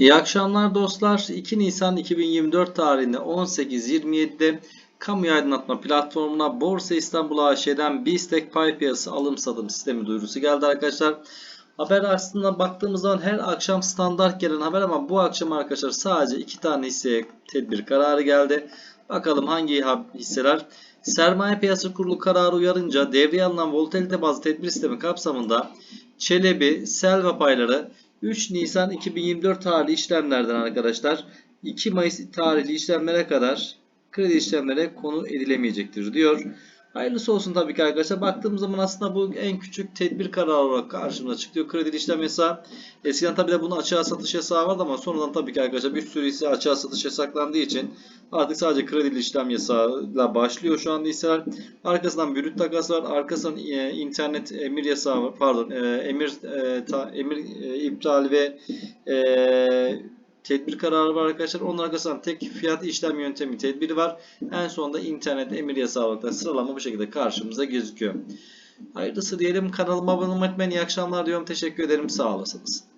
İyi akşamlar dostlar. 2 Nisan 2024 tarihinde 18.27'de kamu aydınlatma platformuna Borsa İstanbul AŞ'den BİSTEK pay piyasası alım satım sistemi duyurusu geldi arkadaşlar. Haber aslında baktığımız zaman her akşam standart gelen haber ama bu akşam arkadaşlar sadece iki tane hisseye tedbir kararı geldi. Bakalım hangi hisseler? Sermaye Piyasası Kurulu kararı uyarınca devreye alınan volatilite bazlı tedbir sistemi kapsamında Çelebi, Selva payları 3 Nisan 2024 tarihli işlemlerden arkadaşlar 2 Mayıs tarihli işlemlere kadar kredi işlemlere konu edilemeyecektir diyor. Hayırlısı olsun tabii ki arkadaşlar. Baktığımız zaman aslında bu en küçük tedbir kararı olarak karşımıza çıkıyor. Kredi işlem yasağı. Eskiden tabii de bunun açığa satış yasağı vardı ama sonradan tabii ki arkadaşlar bir sürü hisse açığa satış yasaklandığı için artık sadece kredi işlem yasağıyla başlıyor şu anda hisseler. Arkasından brüt takas var. Arkasından e, internet emir yasağı var. Pardon, e, emir e, emir iptal ve e, tedbir kararı var arkadaşlar. Onun arkasından tek fiyat işlem yöntemi tedbiri var. En sonunda internet emir yasağı sıralama bu şekilde karşımıza gözüküyor. Hayırlısı diyelim. Kanalıma abone olmayı unutmayın. İyi akşamlar diyorum. Teşekkür ederim. Sağ olasınız.